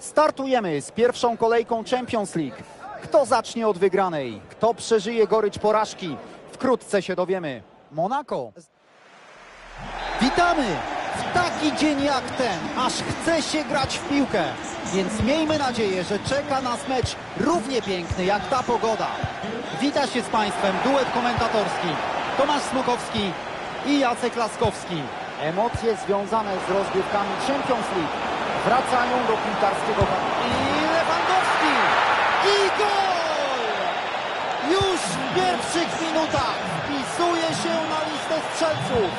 Startujemy z pierwszą kolejką Champions League. Kto zacznie od wygranej? Kto przeżyje gorycz porażki? Wkrótce się dowiemy. Monako. Witamy w taki dzień jak ten, aż chce się grać w piłkę. Więc miejmy nadzieję, że czeka nas mecz równie piękny jak ta pogoda. Wita się z Państwem duet komentatorski Tomasz Smokowski i Jacek Laskowski. Emocje związane z rozgrywkami Champions League wracają do piłkarskiego. I Lewandowski! I gol! Już w pierwszych minutach wpisuje się na listę strzelców.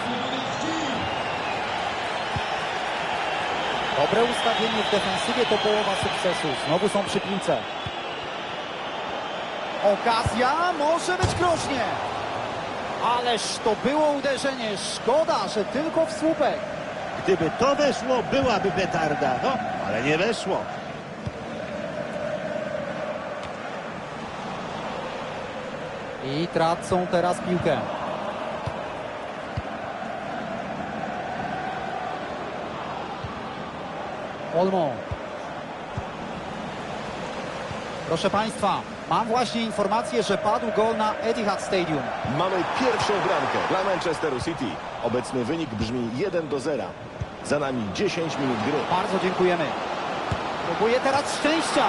Dobre ustawienie w defensywie to połowa sukcesu. Znowu są przy. Okazja może być groźnie. Ależ to było uderzenie. Szkoda, że tylko w słupek. Gdyby to weszło, byłaby petarda. No, ale nie weszło. I tracą teraz piłkę. Olmo. Proszę Państwa, mam właśnie informację, że padł gol na Etihad Stadium. Mamy pierwszą bramkę dla Manchesteru City. Obecny wynik brzmi 1 do 0. Za nami 10 minut gry. Bardzo dziękujemy. Próbuje teraz szczęścia.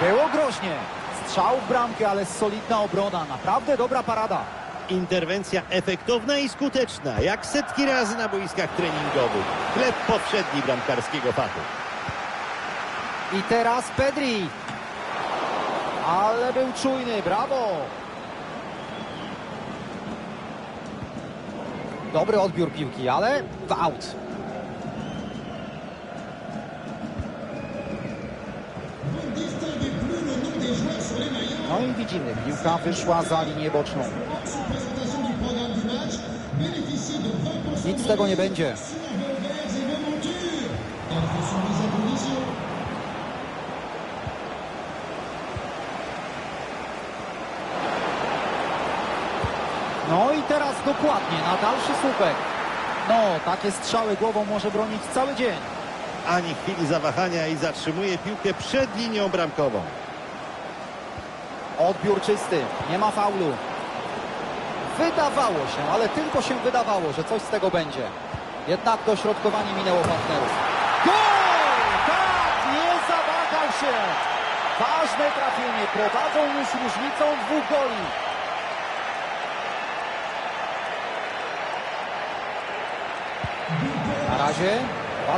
Było groźnie. Strzał w bramkę, ale solidna obrona. Naprawdę dobra parada. Interwencja efektowna i skuteczna, jak setki razy na boiskach treningowych. Chleb powszedni bramkarskiego fachu. I teraz Pedri. Ale był czujny, brawo. Dobry odbiór piłki, ale w aut. No i widzimy, piłka wyszła za linię boczną. Nic z tego nie będzie. No i teraz dokładnie na dalszy słupek. No, takie strzały głową może bronić cały dzień. Ani chwili zawahania i zatrzymuje piłkę przed linią bramkową. Odbiór czysty, nie ma faulu. Wydawało się, ale tylko się wydawało, że coś z tego będzie. Jednak dośrodkowanie minęło partnerów. Gol! Tak, nie zawahał się. Ważne trafienie, prowadzą już różnicą dwóch goli. Razie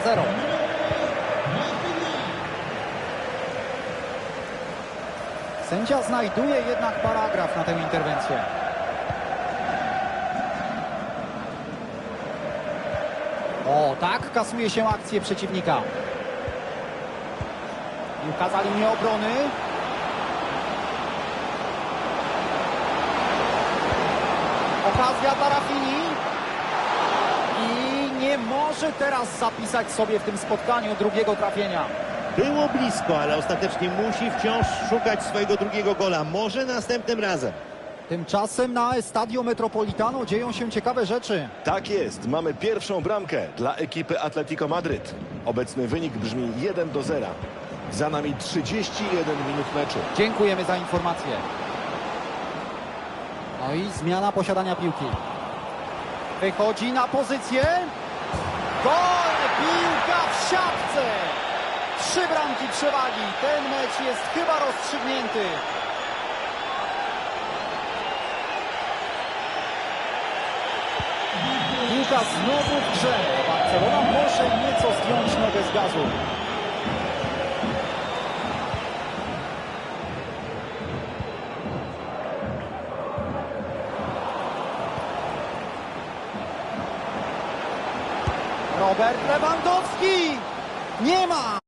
2-0. Sędzia znajduje jednak paragraf na tę interwencję. O, tak kasuje się akcję przeciwnika. Piłka za linię obrony. Okazja dla. Może teraz zapisać sobie w tym spotkaniu drugiego trafienia. Było blisko, ale ostatecznie musi wciąż szukać swojego drugiego gola. Może następnym razem. Tymczasem na Estadio Metropolitano dzieją się ciekawe rzeczy. Tak jest, mamy pierwszą bramkę dla ekipy Atletico Madryt. Obecny wynik brzmi 1 do 0. Za nami 31 minut meczu. Dziękujemy za informację. No i zmiana posiadania piłki. Wychodzi na pozycję. Gol! Piłka w siatce! Trzy bramki przewagi. Ten mecz jest chyba rozstrzygnięty. Piłka znowu w grze. Barcelona może nieco zdjąć nogę z gazu. Robert Lewandowski! Nie ma!